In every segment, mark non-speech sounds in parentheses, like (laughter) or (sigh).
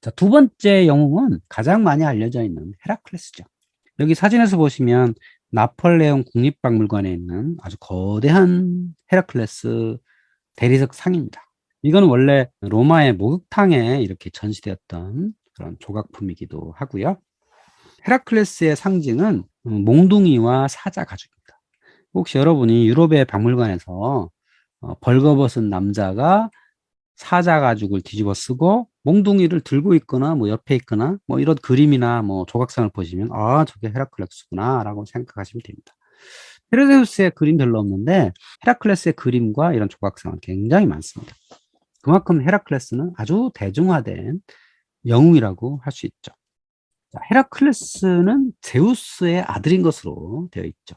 자, 두 번째 영웅은 가장 많이 알려져 있는 헤라클레스죠. 여기 사진에서 보시면 나폴레옹 국립박물관에 있는 아주 거대한 헤라클레스 대리석 상입니다. 이건 원래 로마의 목욕탕에 이렇게 전시되었던 그런 조각품이기도 하고요. 헤라클레스의 상징은 몽둥이와 사자 가죽입니다. 혹시 여러분이 유럽의 박물관에서 어, 벌거벗은 남자가 사자 가죽을 뒤집어 쓰고 몽둥이를 들고 있거나 뭐 옆에 있거나 뭐 이런 그림이나 뭐 조각상을 보시면 아 저게 헤라클레스구나라고 생각하시면 됩니다. 헤르데우스의 그림 별로 없는데 헤라클레스의 그림과 이런 조각상은 굉장히 많습니다. 그만큼 헤라클레스는 아주 대중화된 영웅이라고 할 수 있죠. 자, 헤라클레스는 제우스의 아들인 것으로 되어 있죠.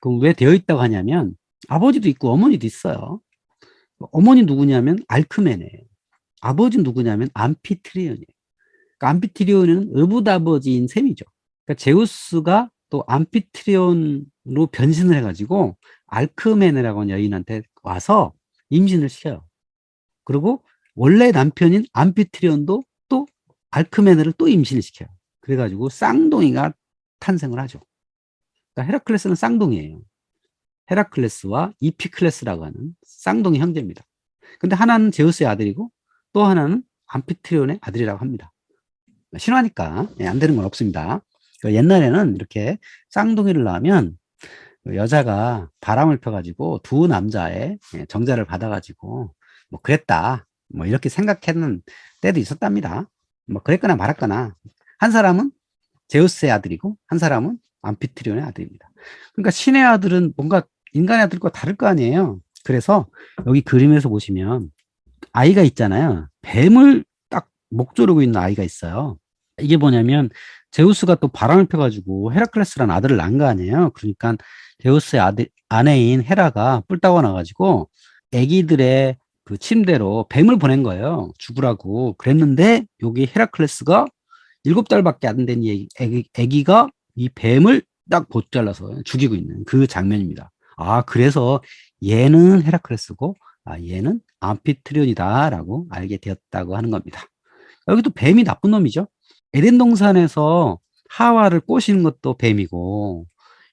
그럼 왜 되어 있다고 하냐면 아버지도 있고 어머니도 있어요. 어머니 누구냐면 알크메네예요. 아버지 누구냐면 암피트리온이에요. 그러니까 암피트리온은 의붓아버지인 셈이죠. 그러니까 제우스가 또 암피트리온으로 변신을 해가지고 알크메네라고 하는 여인한테 와서 임신을 시켜요. 그리고 원래 남편인 암피트리온도 또 알크메네를 또 임신을 시켜요. 그래가지고 쌍둥이가 탄생을 하죠. 그러니까 헤라클레스는 쌍둥이에요. 헤라클레스와 이피클레스라고 하는 쌍둥이 형제입니다. 근데 하나는 제우스의 아들이고 또 하나는 암피트리온의 아들이라고 합니다. 신화니까 예, 안 되는 건 없습니다. 그러니까 옛날에는 이렇게 쌍둥이를 낳으면 그 여자가 바람을 펴가지고 두 남자의 예, 정자를 받아가지고 뭐 그랬다 뭐 이렇게 생각했는 때도 있었답니다. 뭐 그랬거나 말았거나 한 사람은 제우스의 아들이고 한 사람은 암피트리온의 아들입니다. 그러니까 신의 아들은 뭔가 인간의 아들과 다를 거 아니에요. 그래서 여기 그림에서 보시면 아이가 있잖아요. 뱀을 딱 목 조르고 있는 아이가 있어요. 이게 뭐냐면 제우스가 또 바람을 펴가지고 헤라클레스라는 아들을 낳은 거 아니에요. 그러니까 제우스의 아들, 아내인 헤라가 뿔 따고 나가지고 애기들의 그 침대로 뱀을 보낸 거예요. 죽으라고. 그랬는데 여기 헤라클레스가 일곱 달밖에 안된 애기가 이 뱀을 딱못 잘라서 죽이고 있는 그 장면입니다. 아, 그래서 얘는 헤라클레스고, 아, 얘는 암피트리온이다라고 알게 되었다고 하는 겁니다. 여기도 뱀이 나쁜 놈이죠. 에덴 동산에서 하와를 꼬시는 것도 뱀이고,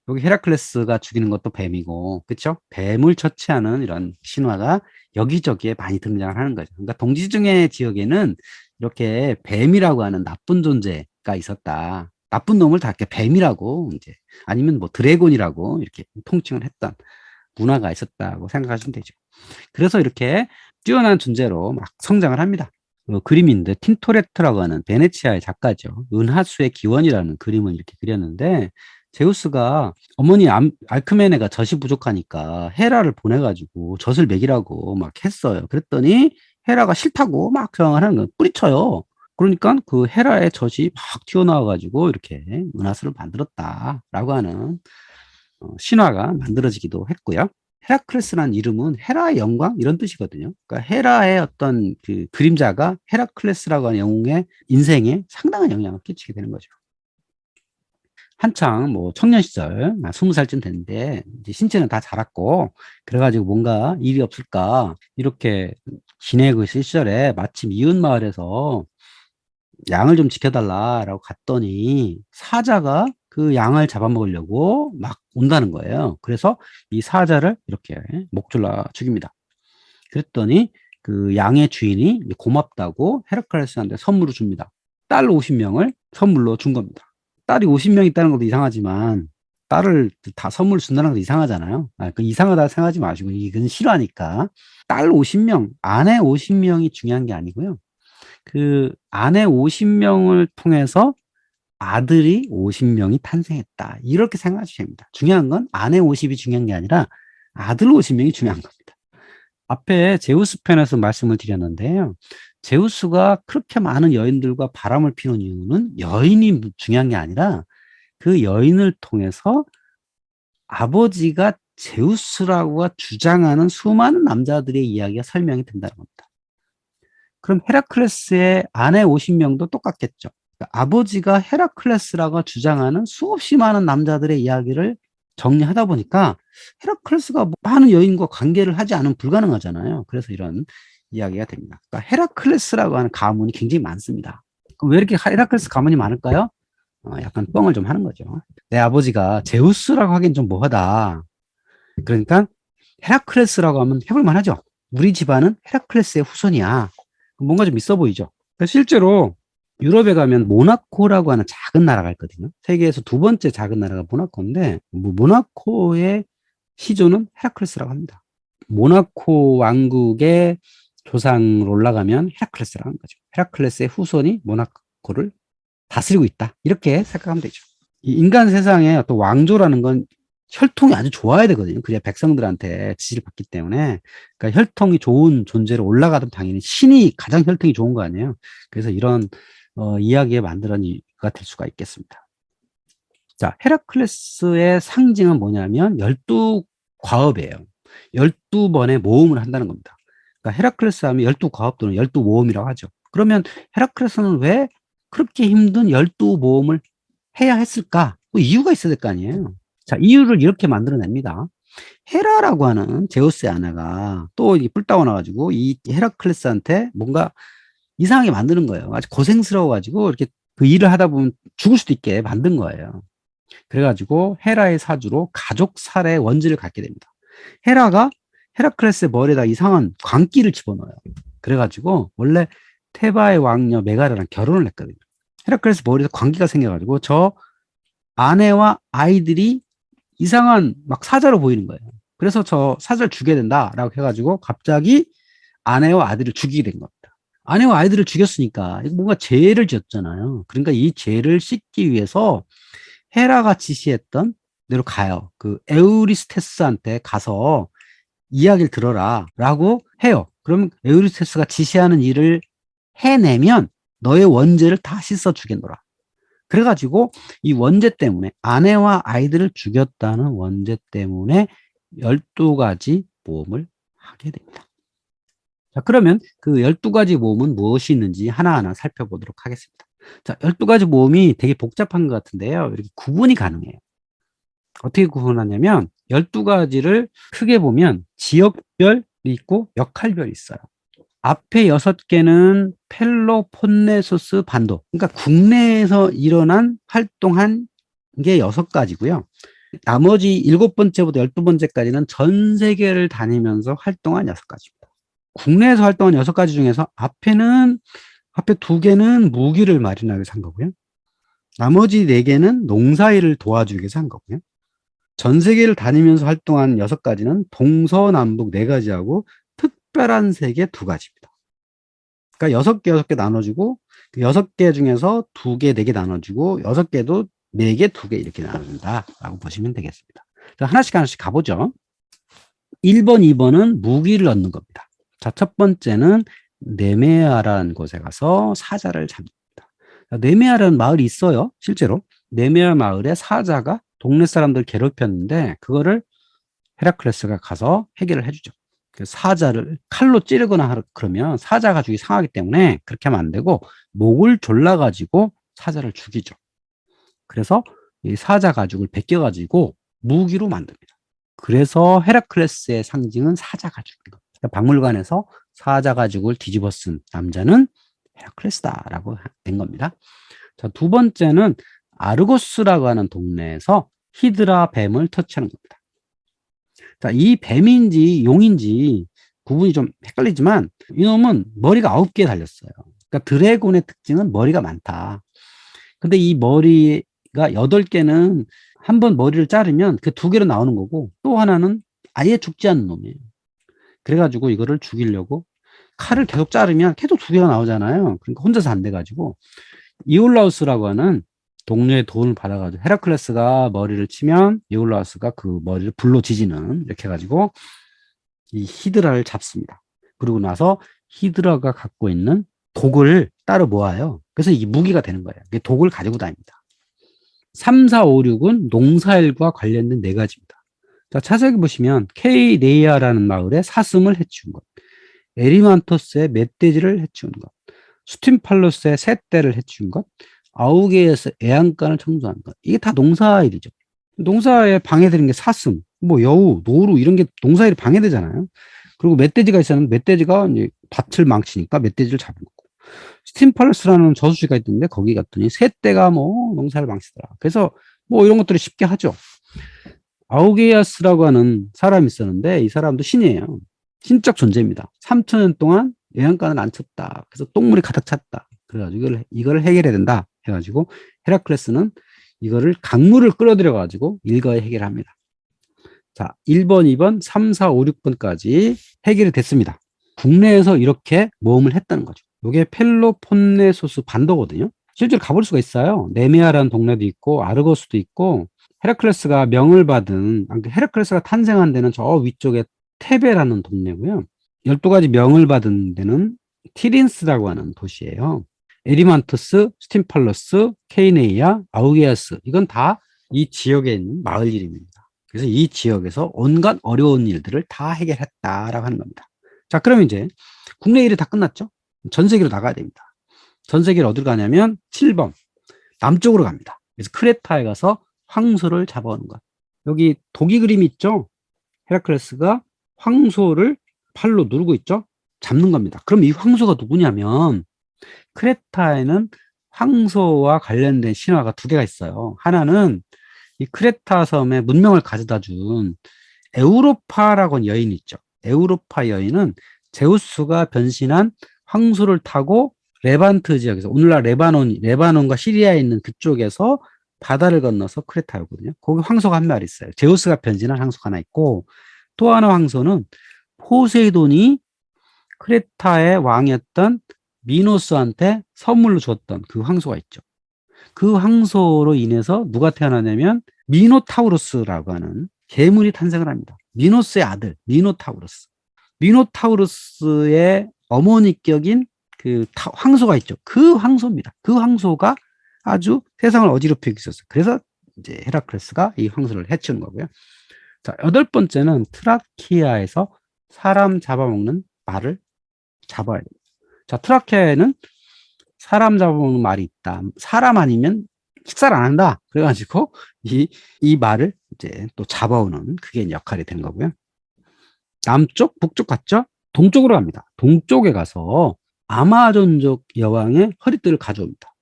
여기 헤라클레스가 죽이는 것도 뱀이고, 그쵸? 뱀을 처치하는 이런 신화가 여기저기에 많이 등장을 하는 거죠. 그러니까 동지중해 지역에는 이렇게 뱀이라고 하는 나쁜 존재가 있었다. 나쁜 놈을 다 이렇게 뱀이라고 이제 아니면 뭐 드래곤이라고 이렇게 통칭을 했던 문화가 있었다고 생각하시면 되죠. 그래서 이렇게 뛰어난 존재로 막 성장을 합니다. 어, 그림인데 틴토레트라고 하는 베네치아의 작가죠. 은하수의 기원이라는 그림을 이렇게 그렸는데 제우스가 어머니 암, 알크메네가 젖이 부족하니까 헤라를 보내가지고 젖을 먹이라고 막 했어요. 그랬더니 헤라가 싫다고 막 저항을 하는 거예요. 뿌리쳐요. 그러니까 그 헤라의 젖이 막 튀어나와가지고 이렇게 은하수를 만들었다라고 하는 어, 신화가 만들어지기도 했고요. 헤라클레스라는 이름은 헤라의 영광 이런 뜻이거든요. 그러니까 헤라의 어떤 그 그림자가 헤라클레스라고 하는 영웅의 인생에 상당한 영향을 끼치게 되는 거죠. 한창 뭐 청년 시절, 스무 살쯤 됐는데 이제 신체는 다 자랐고 그래가지고 뭔가 일이 없을까 이렇게 지내고 있을 시절에 마침 이웃 마을에서 양을 좀 지켜달라라고 갔더니 사자가 그 양을 잡아먹으려고 막 온다는 거예요. 그래서 이 사자를 이렇게 목줄라 죽입니다. 그랬더니 그 양의 주인이 고맙다고 헤라클레스한테 선물을 줍니다. 딸 50명을 선물로 준 겁니다. 딸이 50명 있다는 것도 이상하지만 딸을 다 선물 준다는 것도 이상하잖아요. 아, 그 이상하다 생각하지 마시고 이건 싫어하니까 딸 50명, 아내 50명이 중요한 게 아니고요. 그 아내 50명을 통해서 아들이 50명이 탄생했다. 이렇게 생각하시면 됩니다. 중요한 건 아내 50이 중요한 게 아니라 아들 50명이 중요한 겁니다. 앞에 제우스 편에서 말씀을 드렸는데요. 제우스가 그렇게 많은 여인들과 바람을 피는 이유는 여인이 중요한 게 아니라 그 여인을 통해서 아버지가 제우스라고 주장하는 수많은 남자들의 이야기가 설명이 된다는 겁니다. 그럼 헤라클레스의 아내 50명도 똑같겠죠. 그러니까 아버지가 헤라클레스라고 주장하는 수없이 많은 남자들의 이야기를 정리하다 보니까 헤라클레스가 많은 여인과 관계를 하지 않으면 불가능하잖아요. 그래서 이런 이야기가 됩니다. 그러니까 헤라클레스라고 하는 가문이 굉장히 많습니다. 왜 이렇게 헤라클레스 가문이 많을까요? 어, 약간 뻥을 좀 하는 거죠. 내 아버지가 제우스라고 하긴 좀 뭐하다. 그러니까 헤라클레스라고 하면 해볼만 하죠. 우리 집안은 헤라클레스의 후손이야. 뭔가 좀 있어 보이죠. 실제로 유럽에 가면 모나코라고 하는 작은 나라가 있거든요. 세계에서 두 번째 작은 나라가 모나코인데 뭐 모나코의 시조는 헤라클레스라고 합니다. 모나코 왕국의 조상으로 올라가면 헤라클레스라고 하는 거죠. 헤라클레스의 후손이 모나코를 다스리고 있다. 이렇게 생각하면 되죠. 이 인간 세상에 어떤 왕조라는 건 혈통이 아주 좋아야 되거든요. 그래야 백성들한테 지지를 받기 때문에. 그러니까 혈통이 좋은 존재로 올라가도 당연히 신이 가장 혈통이 좋은 거 아니에요. 그래서 이런 어, 이야기에 만들어낸 이유가 될 수가 있겠습니다. 자, 헤라클레스의 상징은 뭐냐면 열두 과업이에요. 열두 번의 모험을 한다는 겁니다. 그러니까 헤라클레스 하면 열두 과업 또는 열두 모험이라고 하죠. 그러면 헤라클레스는 왜 그렇게 힘든 열두 모험을 해야 했을까? 뭐 이유가 있어야 될 거 아니에요. 자, 이유를 이렇게 만들어냅니다. 헤라라고 하는 제우스의 아내가 또 뿔 따와나가지고 이 헤라클레스한테 뭔가 이상하게 만드는 거예요. 아주 고생스러워가지고 이렇게 그 일을 하다 보면 죽을 수도 있게 만든 거예요. 그래가지고 헤라의 사주로 가족 살해 원죄를 갖게 됩니다. 헤라가 헤라클레스의 머리에다 이상한 광기를 집어넣어요. 그래가지고 원래 테바의 왕녀 메가르랑 결혼을 했거든요. 헤라클레스 머리에서 광기가 생겨가지고 저 아내와 아이들이 이상한 막 사자로 보이는 거예요. 그래서 저 사자를 죽여야 된다라고 해가지고 갑자기 아내와 아들을 죽이게 된 겁니다. 아내와 아이들을 죽였으니까 뭔가 죄를 지었잖아요. 그러니까 이 죄를 씻기 위해서 헤라가 지시했던 대로 가요. 그 에우리스테스한테 가서 이야기를 들어라라고 해요. 그럼 에우리스테스가 지시하는 일을 해내면 너의 원죄를 다 씻어 주겠노라. 그래가지고 이 원죄 때문에 아내와 아이들을 죽였다는 원죄 때문에 12가지 모험을 하게 됩니다. 자, 그러면 그 12가지 모험은 무엇이 있는지 하나하나 살펴보도록 하겠습니다. 자, 12가지 모험이 되게 복잡한 것 같은데요. 이렇게 구분이 가능해요. 어떻게 구분하냐면 12가지를 크게 보면 지역별이 있고 역할별이 있어요. 앞에 여섯 개는 펠로폰네소스 반도. 그러니까 국내에서 일어난 활동한 게 여섯 가지고요. 나머지 일곱 번째부터 열두 번째까지는 전 세계를 다니면서 활동한 여섯 가지입니다. 국내에서 활동한 여섯 가지 중에서 앞에는 앞에 두 개는 무기를 위해서 한 거고요. 나머지 네 개는 농사일을 도와주기 위해서 한 거고요. 전 세계를 다니면서 활동한 여섯 가지는 동서남북 네 가지하고 특별한 세계 두 가지입니다. 그러니까 여섯 개, 여섯 개 나눠주고, 그 여섯 개 중에서 두 개, 네 개 나눠주고, 여섯 개도 네 개, 두 개 이렇게 나눈다라고 보시면 되겠습니다. 자, 하나씩 하나씩 가보죠. 1번, 2번은 무기를 얻는 겁니다. 자, 첫 번째는 네메아라는 곳에 가서 사자를 잡니다. 네메아라는 마을이 있어요. 실제로. 네메아 마을에 사자가 동네 사람들 괴롭혔는데, 그거를 헤라클레스가 가서 해결을 해주죠. 그 사자를 칼로 찌르거나 그러면 사자 가 죽이 상하기 때문에 그렇게 하면 안 되고 목을 졸라 가지고 사자를 죽이죠. 그래서 이 사자 가죽을 벗겨 가지고 무기로 만듭니다. 그래서 헤라클레스의 상징은 사자 가죽인 겁니다. 그러니까 박물관에서 사자 가죽을 뒤집어 쓴 남자는 헤라클레스다라고 된 겁니다. 자, 두 번째는 아르고스라고 하는 동네에서 히드라 뱀을 터치하는 겁니다. 자, 이 뱀인지 용인지 구분이 좀 헷갈리지만 이놈은 머리가 아홉 개 달렸어요. 그러니까 드래곤의 특징은 머리가 많다. 근데 이 머리가 여덟 개는 한 번 머리를 자르면 그 두 개로 나오는 거고 또 하나는 아예 죽지 않는 놈이에요. 그래가지고 이거를 죽이려고 칼을 계속 자르면 계속 두 개가 나오잖아요. 그러니까 혼자서 안 돼가지고 이올라우스라고 하는 동료의 도움을 받아가지고 헤라클레스가 머리를 치면 이올라우스가 그 머리를 불로 지지는 이렇게 해가지고 이 히드라를 잡습니다. 그리고 나서 히드라가 갖고 있는 독을 따로 모아요. 그래서 이 무기가 되는 거예요. 독을 가지고 다닙니다. 3, 4, 5, 6은 농사일과 관련된 네 가지입니다. 자, 자세히 보시면 케이네이아라는 마을에 사슴을 해치운 것, 에리만토스의 멧돼지를 해치운 것, 스팀팔로스의 새떼를 해치운 것, 아우게에서 애양간을 청소하는 것. 이게 다 농사일이죠. 농사에 방해되는 게 사슴, 뭐 여우, 노루 이런 게 농사일이 방해되잖아요. 그리고 멧돼지가 있었는데 멧돼지가 이제 밭을 망치니까 멧돼지를 잡은 거고. 스팀팔러스라는 저수지가 있던데 거기 갔더니 새떼가 뭐 농사를 망치더라. 그래서 뭐 이런 것들을 쉽게 하죠. 아우게아스라고 하는 사람이 있었는데 이 사람도 신이에요. 신적 존재입니다. 3천년 동안 영양간을 안 쳤다. 그래서 똥물이 가득 찼다. 그래가지고 이걸, 이걸 해결해야 된다. 해가지고 헤라클레스는 이거를 강물을 끌어들여 가지고 일거에 해결합니다. 자, 1번, 2번, 3, 4, 5, 6번까지 해결이 됐습니다. 국내에서 이렇게 모험을 했다는 거죠. 이게 펠로폰네소스 반도거든요. 실제로 가볼 수가 있어요. 네메아라는 동네도 있고 아르고스도 있고 헤라클레스가 명을 받은 아, 헤라클레스가 탄생한 데는 저 위쪽에 테베라는 동네고요. 12가지 명을 받은 데는 티린스라고 하는 도시예요. 에리만투스, 스팀팔러스, 케이네이아, 아우게아스 이건 다 이 지역에 있는 마을 이름입니다. 그래서 이 지역에서 온갖 어려운 일들을 다 해결했다라고 하는 겁니다. 자, 그럼 이제 국내 일이 다 끝났죠? 전 세계로 나가야 됩니다. 전 세계를 어디로 가냐면 7번 남쪽으로 갑니다. 그래서 크레타에 가서 황소를 잡아오는 것. 여기 독이 그림 있죠? 헤라클레스가 황소를 팔로 누르고 있죠? 잡는 겁니다. 그럼 이 황소가 누구냐면 크레타에는 황소와 관련된 신화가 두 개가 있어요. 하나는 이 크레타 섬에 문명을 가져다 준 에우로파라고 하는 여인이 있죠. 에우로파 여인은 제우스가 변신한 황소를 타고 레반트 지역에서 오늘날 레바논 레바논과 시리아에 있는 그쪽에서 바다를 건너서 크레타에 오거든요. 거기 황소가 한 마리 있어요. 제우스가 변신한 황소가 하나 있고 또 하나 황소는 포세이돈이 크레타의 왕이었던 미노스한테 선물로 줬던 그 황소가 있죠. 그 황소로 인해서 누가 태어나냐면 미노타우루스라고 하는 괴물이 탄생을 합니다. 미노스의 아들 미노타우루스. 미노타우루스의 어머니격인 그 타- 황소가 있죠. 그 황소입니다. 그 황소가 아주 세상을 어지럽히고 있었어요. 그래서 이제 헤라클레스가 이 황소를 해치우는 거고요. 자, 여덟 번째는 트라키아에서 사람 잡아먹는 말을 잡아야 됩니다. 자, 트라키아에는 사람 잡아먹는 말이 있다. 사람 아니면 식사를 안 한다. 그래가지고 이, 이 말을 이제 또 잡아오는 그게 역할이 되는 거고요. 남쪽, 북쪽 갔죠? 동쪽으로 갑니다. 동쪽에 가서 아마존족 여왕의 허리띠를 가져옵니다.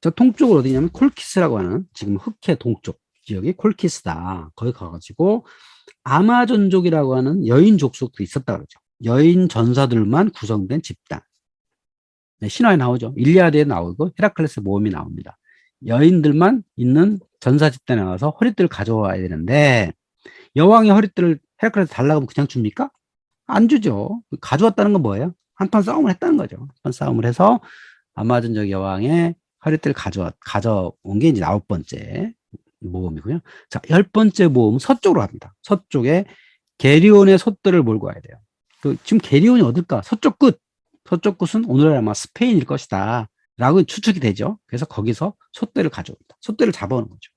자, 동쪽은 어디냐면 콜키스라고 하는 지금 흑해 동쪽 지역이 콜키스다. 거기 가가지고 아마존족이라고 하는 여인 족속도 있었다 그러죠. 여인 전사들만 구성된 집단. 네, 신화에 나오죠. 일리아드에 나오고 헤라클레스 모험이 나옵니다. 여인들만 있는 전사 집단에 나와서 허리띠를 가져와야 되는데 여왕의 허리띠를 헤라클레스 달라고 하면 그냥 줍니까? 안 주죠. 가져왔다는 건 뭐예요? 한판 싸움을 했다는 거죠. 한판 싸움을 해서 아마존족 여왕의 허리띠를 가져와, 가져온 게 이제 아홉 번째 모험이고요. 자, 열 번째 모험은 서쪽으로 갑니다. 서쪽에 게리온의 솥들을 몰고 와야 돼요. 그 지금 게리온이 어딜까? 서쪽 끝. 서쪽 끝은 오늘날 아마 스페인일 것이다. 라고 추측이 되죠. 그래서 거기서 솥대를 가져옵니다. 솥대를 잡아오는 거죠.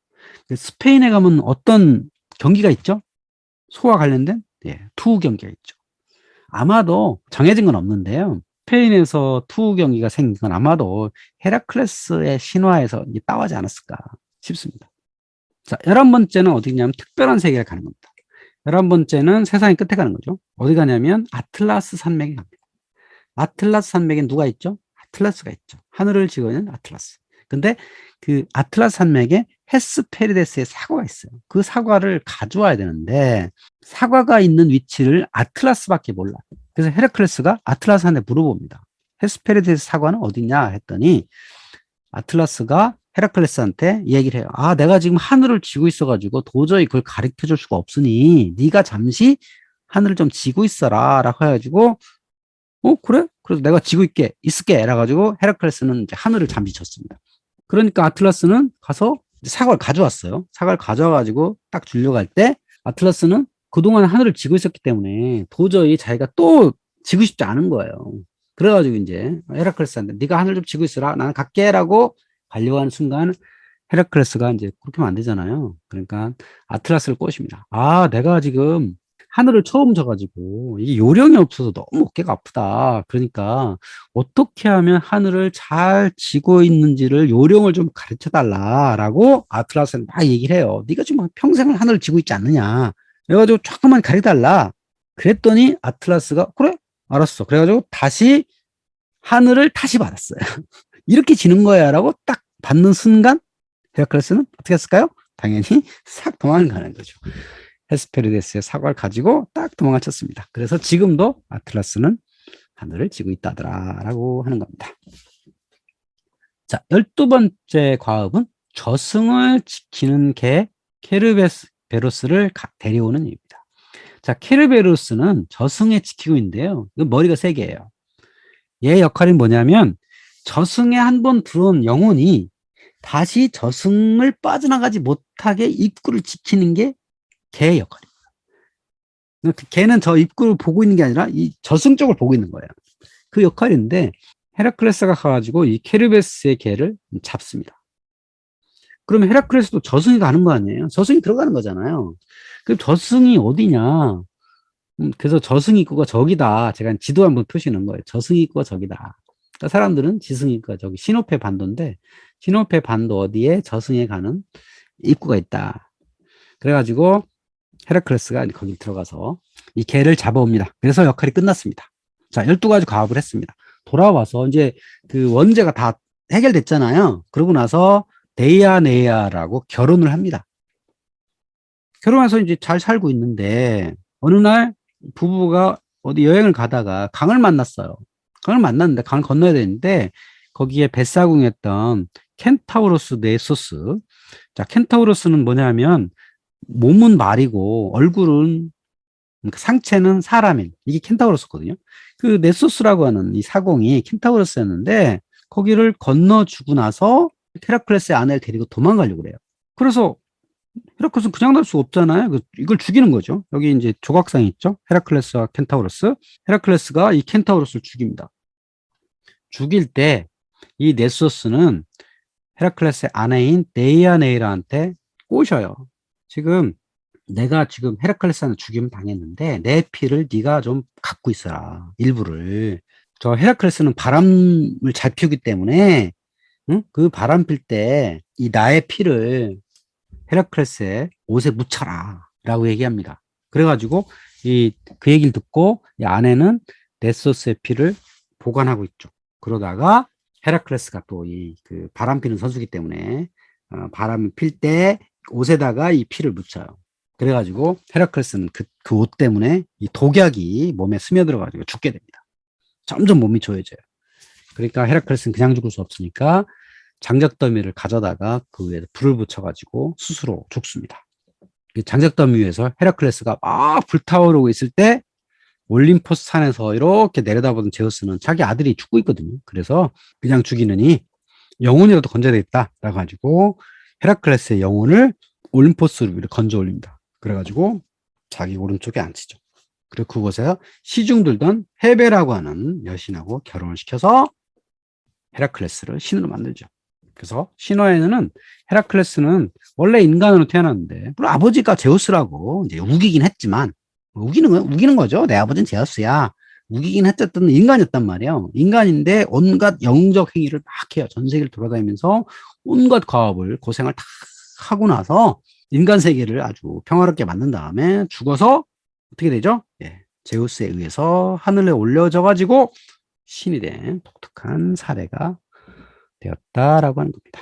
그 스페인에 가면 어떤 경기가 있죠? 소와 관련된 예, 투우 경기가 있죠. 아마도 정해진 건 없는데요. 스페인에서 투우 경기가 생긴 건 아마도 헤라클레스의 신화에서 따오지 않았을까 싶습니다. 자, 열한 번째는 어디냐면 특별한 세계를 가는 겁니다. 열한 번째는 세상의 끝에 가는 거죠. 어디 가냐면 아틀라스 산맥에 갑니다. 아틀라스 산맥에 누가 있죠? 아틀라스가 있죠. 하늘을 지어낸 아틀라스. 근데 그 아틀라스 산맥에 헤스페리데스의 사과가 있어요. 그 사과를 가져와야 되는데 사과가 있는 위치를 아틀라스밖에 몰라. 그래서 헤라클레스가 아틀라스한테 물어봅니다. 헤스페리데스 사과는 어디냐 했더니 아틀라스가 헤라클레스한테 얘기를 해요. 아, 내가 지금 하늘을 지고 있어가지고 도저히 그걸 가르쳐 줄 수가 없으니 네가 잠시 하늘을 좀 지고 있어라 라고 해가지고 어 그래? 그래서 내가 지고 있게 있을게. 이래가지고 헤라클레스는 이제 하늘을 잠시 쳤습니다. 그러니까 아틀라스는 가서 사과를 가져왔어요. 사과를 가져와가지고 딱 주려고 할 때 아틀라스는 그동안 하늘을 지고 있었기 때문에 도저히 자기가 또 지고 싶지 않은 거예요. 그래가지고 이제 헤라클레스한테 네가 하늘 좀 지고 있어라. 나는 갈게라고 하는 순간 헤라클레스가 이제 그렇게 하면 안 되잖아요. 그러니까 아틀라스를 꼬십니다. 아, 내가 지금 하늘을 처음 져가지고 이게 요령이 없어서 너무 어깨가 아프다. 그러니까 어떻게 하면 하늘을 잘 지고 있는지를 요령을 좀 가르쳐 달라라고 아틀라스는 막 얘기를 해요. 네가 지금 평생을 하늘을 지고 있지 않느냐. 그래가지고 조금만 가르쳐 달라. 그랬더니 아틀라스가 그래 알았어. 그래가지고 다시 하늘을 다시 받았어요. (laughs) 이렇게 지는 거야 라고 딱 받는 순간 헤라클레스는 어떻게 했을까요? 당연히 (laughs) 싹 도망가는 거죠. 헤스페리데스의 사과를 가지고 딱 도망을 쳤습니다. 그래서 지금도 아틀라스는 하늘을 지고 있다더라라고 하는 겁니다. 자, 열두 번째 과업은 저승을 지키는 개 케르베 로스를 데려오는 일입니다. 자, 케르베로스는 저승에 지키고 있는데요. 이건 머리가 세 개예요. 얘 역할이 뭐냐면 저승에 한 번 들어온 영혼이 다시 저승을 빠져나가지 못하게 입구를 지키는 게 개의 역할입니다. 그 개는 저 입구를 보고 있는 게 아니라 이 저승 쪽을 보고 있는 거예요. 그 역할인데 헤라클레스가 가가지고 이 케르베스의 개를 잡습니다. 그러면 헤라클레스도 저승이 가는 거 아니에요? 저승이 들어가는 거잖아요. 그럼 저승이 어디냐? 음, 그래서 저승 입구가 저기다. 제가 지도 한번 표시는 거예요. 저승 입구가 저기다. 그러니까 사람들은 지승 입구가 저기 시노페 반도인데 시노페 반도 어디에 저승에 가는 입구가 있다. 그래가지고 헤라클레스가 거기 들어가서 이 개를 잡아옵니다. 그래서 역할이 끝났습니다. 자, 12가지 과업을 했습니다. 돌아와서 이제 그 원죄가 다 해결됐잖아요. 그러고 나서 데이아네이아라고 결혼을 합니다. 결혼해서 이제 잘 살고 있는데 어느 날 부부가 어디 여행을 가다가 강을 만났어요. 강을 만났는데 강을 건너야 되는데 거기에 뱃사궁했던 켄타우로스 네소스. 자, 켄타우로스는 뭐냐면 몸은 말이고 얼굴은 그러니까 상체는 사람인 이게 켄타우로스거든요. 그 네소스라고 하는 이 사공이 켄타우로스였는데 거기를 건너주고 나서 헤라클레스의 아내를 데리고 도망가려고 그래요. 그래서 헤라클레스는 그냥 날 수 없잖아요. 그 이걸 죽이는 거죠. 여기 이제 조각상이 있죠. 헤라클레스와 켄타우로스. 헤라클레스가 이 켄타우로스를 죽입니다. 죽일 때 이 네소스는 헤라클레스의 아내인 데이아네이라한테 꼬셔요. 지금 내가 지금 헤라클레스한테 죽이면 당했는데 내 피를 네가 좀 갖고 있어라. 일부를. 저 헤라클레스는 바람을 잘 피우기 때문에 응? 그 바람 필 때 이 나의 피를 헤라클레스의 옷에 묻혀라. 라고 얘기합니다. 그래가지고 이 그 얘기를 듣고 이 아내는 네소스의 피를 보관하고 있죠. 그러다가 헤라클레스가 또 이 그 바람 피는 선수기 때문에 어, 바람을 필때 옷에다가 이 피를 묻혀요. 그래가지고 헤라클레스는 그, 그 옷 때문에 이 독약이 몸에 스며들어가지고 죽게 됩니다. 점점 몸이 좋아져요. 그러니까 헤라클레스는 그냥 죽을 수 없으니까 장작 더미를 가져다가 그 위에 불을 붙여가지고 스스로 죽습니다. 장작 더미 위에서 헤라클레스가 막 불타오르고 있을 때 올림포스 산에서 이렇게 내려다보던 제우스는 자기 아들이 죽고 있거든요. 그래서 그냥 죽이느니 영혼이라도 건져야 되겠다. 라고 가지고 헤라클레스의 영혼을 올림포스 위로 건져 올립니다. 그래가지고 자기 오른쪽에 앉히죠. 그리고 그곳에서 시중 들던 헤베라고 하는 여신하고 결혼을 시켜서 헤라클레스를 신으로 만들죠. 그래서 신화에는 헤라클레스는 원래 인간으로 태어났는데 물론 아버지가 제우스라고 이제 우기긴 했지만 우기는 거 우기는 거죠. 내 아버지는 제우스야. 우기긴 했었던 인간이었단 말이에요. 인간인데 온갖 영적 행위를 막 해요. 전 세계를 돌아다니면서 온갖 과업을 고생을 다 하고 나서 인간 세계를 아주 평화롭게 만든 다음에 죽어서 어떻게 되죠? 예, 제우스에 의해서 하늘에 올려져 가지고 신이 된 독특한 사례가 되었다라고 하는 겁니다.